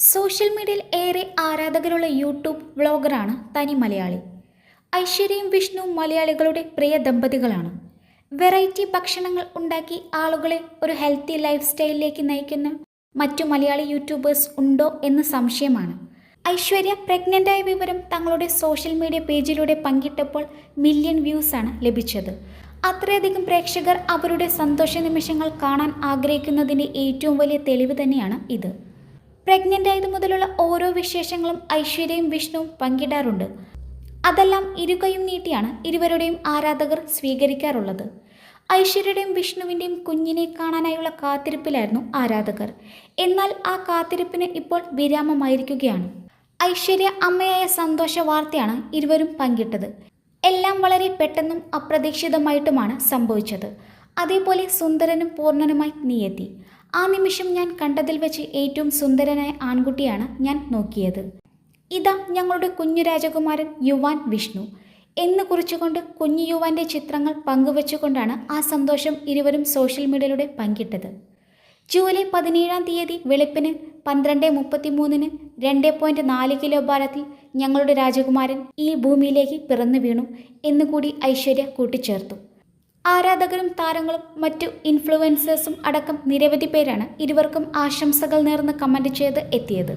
Social മീഡിയയിൽ ഏറെ ആരാധകരുള്ള യൂട്യൂബ് വ്ളോഗറാണ് തനി മലയാളി. ഐശ്വര്യയും വിഷ്ണു മലയാളികളുടെ പ്രിയ ദമ്പതികളാണ്. വെറൈറ്റി ഭക്ഷണങ്ങൾ ഉണ്ടാക്കി ആളുകളെ ഒരു ഹെൽത്തി ലൈഫ് സ്റ്റൈലിലേക്ക് നയിക്കുന്ന മറ്റു മലയാളി യൂട്യൂബേഴ്സ് ഉണ്ടോ എന്ന് സംശയമാണ്. ഐശ്വര്യ പ്രഗ്നന്റായ വിവരം തങ്ങളുടെ സോഷ്യൽ മീഡിയ പേജിലൂടെ പങ്കിട്ടപ്പോൾ മില്യൺ വ്യൂസാണ് ലഭിച്ചത്. അത്രയധികം പ്രേക്ഷകർ അവരുടെ സന്തോഷ നിമിഷങ്ങൾ കാണാൻ ആഗ്രഹിക്കുന്നതിന്റെ ഏറ്റവും വലിയ തെളിവ് തന്നെയാണ് ഇത്. പ്രഗ്നന്റ് ആയത് മുതലുള്ള ഓരോ വിശേഷങ്ങളും ഐശ്വര്യയും വിഷ്ണുവും പങ്കിടാറുണ്ട്. അതെല്ലാം ഇരുകയും നീട്ടിയാണ് ഇരുവരുടെയും ആരാധകർ സ്വീകരിക്കാറുള്ളത്. ഐശ്വര്യയുടെയും വിഷ്ണുവിന്റെയും കുഞ്ഞിനെ കാണാനായുള്ള കാത്തിരിപ്പിലായിരുന്നു ആരാധകർ. എന്നാൽ ആ കാത്തിരിപ്പിന് ഇപ്പോൾ വിരാമമായിരിക്കുകയാണ്. ഐശ്വര്യ അമ്മയായ സന്തോഷ വാർത്തയാണ് ഇരുവരും പങ്കിട്ടത്. എല്ലാം വളരെ പെട്ടെന്നും അപ്രതീക്ഷിതമായിട്ടുമാണ് സംഭവിച്ചത്. അതേപോലെ സുന്ദരനും പൂർണനുമായി നീയെത്തി. ആ നിമിഷം ഞാൻ കണ്ടതിൽ വെച്ച് ഏറ്റവും സുന്ദരനായ ആൺകുട്ടിയാണ് ഞാൻ നോക്കിയത്. ഇതാ ഞങ്ങളുടെ കുഞ്ഞു രാജകുമാരൻ യുവാൻ വിഷ്ണു. എന്ന് കുറിച്ചുകൊണ്ട് കുഞ്ഞു യുവാന്റെ ചിത്രങ്ങൾ പങ്കുവച്ചുകൊണ്ടാണ് ആ സന്തോഷം ഇരുവരും സോഷ്യൽ മീഡിയയിലൂടെ പങ്കിട്ടത്. ജൂലൈ പതിനേഴാം തീയതി വെളുപ്പിന് പന്ത്രണ്ട് മുപ്പത്തി മൂന്നിന് രണ്ട് പോയിന്റ് നാല് കിലോ ഭാരത്തിൽ ഞങ്ങളുടെ രാജകുമാരൻ ഈ ഭൂമിയിലേക്ക് പിറന്നു വീണു എന്നുകൂടി ഐശ്വര്യ കൂട്ടിച്ചേർത്തു. ആരാധകരും താരങ്ങളും മറ്റു ഇൻഫ്ലുവൻസേഴ്സും അടക്കം നിരവധി പേരാണ് ഇരുവർക്കും ആശംസകൾ നേർന്ന് കമന്റ് ചെയ്ത് എത്തിയത്.